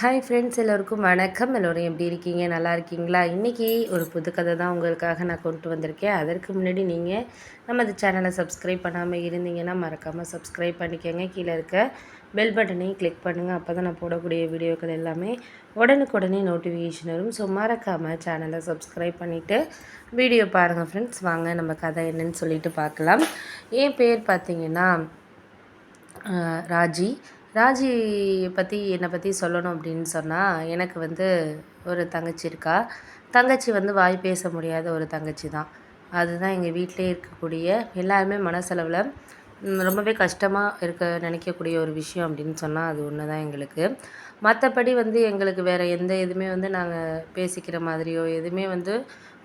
Hi friends எல்லோருக்கும் வணக்கம். எல்லோரும் எப்படி இருக்கீங்க? நல்லா இருக்கீங்களா? இன்றைக்கி ஒரு புது கதை தான் உங்களுக்காக நான் கொண்டு வந்திருக்கேன். அதற்கு முன்னாடி நீங்கள் நம்ம இந்த சேனலை சப்ஸ்கிரைப் பண்ணாமல் இருந்தீங்கன்னா மறக்காமல் சப்ஸ்கிரைப் பண்ணிக்கோங்க. கீழே இருக்க பெல் பட்டனையும் கிளிக் பண்ணுங்கள் அப்போ தான் நான் போடக்கூடிய வீடியோக்கள் எல்லாமே உடனுக்குடனே நோட்டிஃபிகேஷன் வரும். ஸோ மறக்காமல் சேனலை சப்ஸ்கிரைப் பண்ணிவிட்டு வீடியோ பாருங்கள் ஃப்ரெண்ட்ஸ் வாங்க நம்ம கதை என்னன்னு சொல்லிட்டு பார்க்கலாம். என் பேர் பார்த்தீங்கன்னா ராஜி. ராஜி பற்றி என்னை பற்றி சொல்லணும் அப்படின்னு சொன்னால் எனக்கு வந்து ஒரு தங்கச்சி இருக்கா. தங்கச்சி வந்து வாய் பேச முடியாத ஒரு தங்கச்சி தான். அதுதான் எங்கள் வீட்டிலே இருக்கக்கூடிய எல்லாருமே மனசளவில் ரொம்பவே கஷ்டமாக இருக்க நினைக்கக்கூடிய ஒரு விஷயம் அப்படின்னு சொன்னால் அது ஒன்று தான் எங்களுக்கு. மற்றபடி வந்து எங்களுக்கு வேறு எந்த இதுவுமே வந்து நாங்கள் பேசிக்கிற மாதிரியோ எதுவுமே வந்து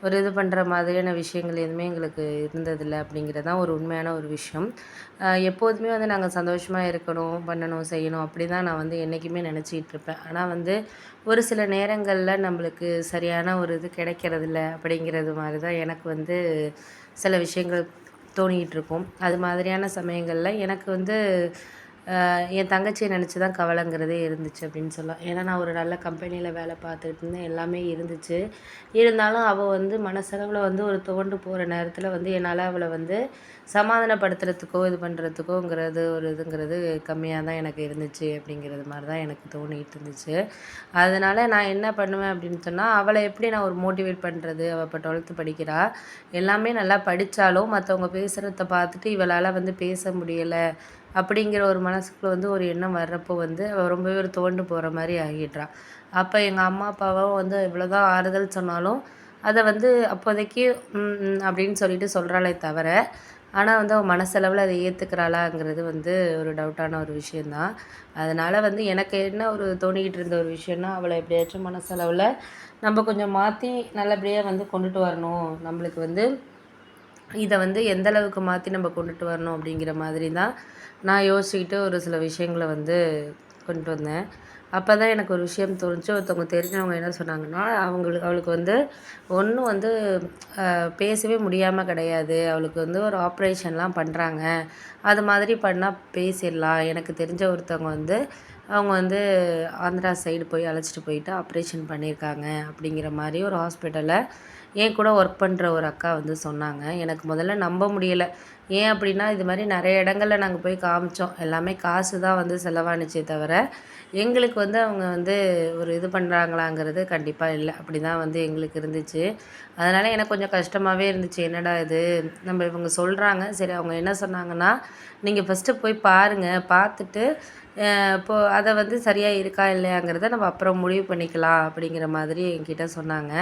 ஒரு இது பண்ணுற மாதிரியான விஷயங்கள் எதுவுமே எங்களுக்கு இருந்ததில்லை அப்படிங்கிறது தான் ஒரு உண்மையான ஒரு விஷயம். எப்போதுமே வந்து நாங்கள் சந்தோஷமாக இருக்கணும் பண்ணணும் செய்யணும் அப்படி தான் நான் வந்து என்றைக்குமே நினச்சிக்கிட்டு இருப்பேன். ஆனால் வந்து ஒரு சில நேரங்களில் நம்மளுக்கு சரியான ஒரு இது கிடைக்கிறதில்ல அப்படிங்கிறது மாதிரி தான் எனக்கு வந்து சில விஷயங்கள் தோணிக்கிட்டு இருக்கும். அது மாதிரியான சமயங்களில் எனக்கு வந்து என் தங்கச்சியை நினச்சி தான் கவலைங்கிறதே இருந்துச்சு அப்படின்னு சொல்லலாம் ஏன்னா நான் ஒரு நல்ல கம்பெனியில் வேலை பார்த்துட்டு இருந்தேன். எல்லாமே இருந்துச்சு. இருந்தாலும் அவள் வந்து மனசளவில் வந்து ஒரு துவண்டு போகிற நேரத்தில் வந்து என்னால் அவளை வந்து சமாதானப்படுத்துறதுக்கோ இது பண்ணுறதுக்கோங்கிறது ஒரு இதுங்கிறது கம்மியாக தான் எனக்கு இருந்துச்சு அப்படிங்கிறது மாதிரி தான் எனக்கு தோணிகிட்டு இருந்துச்சு. அதனால் நான் என்ன பண்ணுவேன் அப்படின்னு சொன்னால் அவளை எப்படி நான் ஒரு மோட்டிவேட் பண்ணுறது அவள் இப்போ டுவெல்த்து படிக்கிறா. எல்லாமே நல்லா படித்தாலும் மற்றவங்க பேசுகிறத பார்த்துட்டு இவளால் வந்து பேச முடியலை. அப்படிங்கிற ஒரு மனசுக்குள்ளே வந்து ஒரு எண்ணம் வர்றப்போ வந்து அவள் ரொம்பவே ஒரு துவண்டு போகிற மாதிரி ஆகிடுறான் அப்போ எங்கள் அம்மா அப்பாவும் வந்து இவ்வளோதான் ஆறுதல் சொன்னாலும் அதை வந்து அப்போதைக்கு அப்படின்னு சொல்லிட்டு சொல்கிறாளே தவிர ஆனால் வந்து அவள் மனசளவில் அதை ஏற்றுக்கிறாளாங்கிறது வந்து ஒரு டவுட்டான ஒரு விஷயந்தான் அதனால் வந்து எனக்கு என்ன ஒரு தோணிக்கிட்டு இருந்த ஒரு விஷயம்னா அவளை எப்படியாச்சும் மனசளவில் நம்ம கொஞ்சம் மாற்றி நல்லபடியாக வந்து கொண்டுட்டு வரணும். நம்மளுக்கு வந்து இதை வந்து எந்தளவுக்கு மாற்றி நம்ம கொண்டுட்டு வரணும் அப்படிங்கிற மாதிரி தான் நான் யோசிச்சுக்கிட்டு ஒரு சில விஷயங்களை வந்து கொண்டு வந்தேன். அப்போ தான் எனக்கு ஒரு விஷயம் தோணுச்சு. ஒருத்தவங்க தெரிஞ்சவங்க என்ன சொன்னாங்கன்னா அவங்களுக்கு அவளுக்கு வந்து ஒன்றும் வந்து பேசவே முடியாமல் கிடையாது. அவளுக்கு வந்து ஒரு ஆப்ரேஷன்லாம் பண்ணுறாங்க அது மாதிரி பண்ணால் பேசிடலாம். எனக்கு தெரிஞ்ச ஒருத்தவங்க வந்து அவங்க வந்து ஆந்திரா சைடு போய் அழைச்சிட்டு போயிட்டு ஆப்ரேஷன் பண்ணியிருக்காங்க அப்படிங்கிற மாதிரி ஒரு ஹாஸ்பிட்டலில் என் கூட ஒர்க் பண்ணுற ஒரு அக்கா வந்து சொன்னாங்க. எனக்கு முதல்ல நம்ப முடியலை. ஏன் அப்படின்னா இது மாதிரி நிறைய இடங்களில் நாங்கள் போய் காமிச்சோம். எல்லாமே காசு தான் வந்து செலவானுச்சே தவிர எங்களுக்கு வந்து அவங்க வந்து ஒரு இது பண்ணுறாங்களாங்கிறது கண்டிப்பாக இல்லை. அப்படி தான் வந்து எங்களுக்கு இருந்துச்சு. அதனால் எனக்கு கொஞ்சம் கஷ்டமாகவே இருந்துச்சு. என்னடா இது? நம்ம இவங்க சொல்கிறாங்க சரி அவங்க என்ன சொன்னாங்கன்னா நீங்கள் ஃபஸ்ட்டு போய் பாருங்கள் பார்த்துட்டு இப்போது அதை வந்து சரியாக இருக்கா இல்லையாங்கிறத நம்ம அப்புறம் முடிவு பண்ணிக்கலாம் அப்படிங்கிற மாதிரி என்கிட்ட சொன்னாங்க.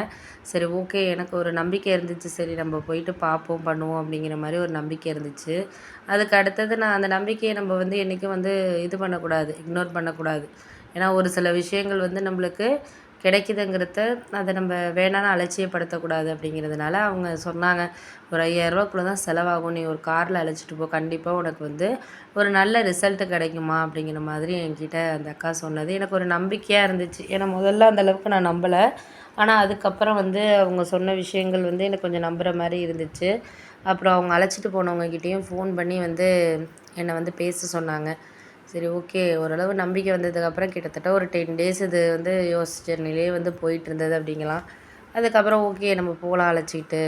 சரி ஓகே எனக்கு ஒரு நம்பிக்கை இருந்துச்சு. சரி நம்ம போயிட்டு பார்ப்போம் பண்ணுவோம் அப்படிங்கிற மாதிரி ஒரு நம்பிக்கை இருந்துச்சு. அதுக்கு அடுத்தது நான் அந்த நம்பிக்கையை நம்ம வந்து என்றைக்கும் வந்து இது பண்ணக்கூடாது இக்னோர் பண்ணக்கூடாது. ஏன்னா ஒரு சில விஷயங்கள் வந்து நம்மளுக்கு கிடைக்குதுங்கிறத அதை நம்ம வேணான்னு அலட்சியப்படுத்தக்கூடாது அப்படிங்கிறதுனால அவங்க சொன்னாங்க ஒரு ஐயாயிரரூவாக்குள்ளே தான் செலவாகும். நீ ஒரு காரில் அழைச்சிட்டு போ. கண்டிப்பாக உனக்கு வந்து ஒரு நல்ல ரிசல்ட்டு கிடைக்குமா? அப்படிங்கிற மாதிரி என்கிட்ட அந்த அக்கா சொன்னது. எனக்கு ஒரு நம்பிக்கையாக இருந்துச்சு. ஏன்னா முதல்ல அந்தளவுக்கு நான் நம்பலை. ஆனால் அதுக்கப்புறம் வந்து அவங்க சொன்ன விஷயங்கள் வந்து எனக்கு கொஞ்சம் நம்புகிற மாதிரி இருந்துச்சு. அப்புறம் அவங்க அழைச்சிட்டு போனவங்கக்கிட்டேயும் ஃபோன் பண்ணி வந்து என்னை வந்து பேச சொன்னாங்க. சரி ஓகே ஓரளவு நம்பிக்கை வந்ததுக்கப்புறம் கிட்டத்தட்ட ஒரு டென் டேஸ் இது வந்து யோசிச்ச நிலையே வந்து போயிட்டு இருந்தது அப்படிங்கலாம். அதுக்கப்புறம் ஓகே நம்ம போகலாம் அழைச்சிக்கிட்டு.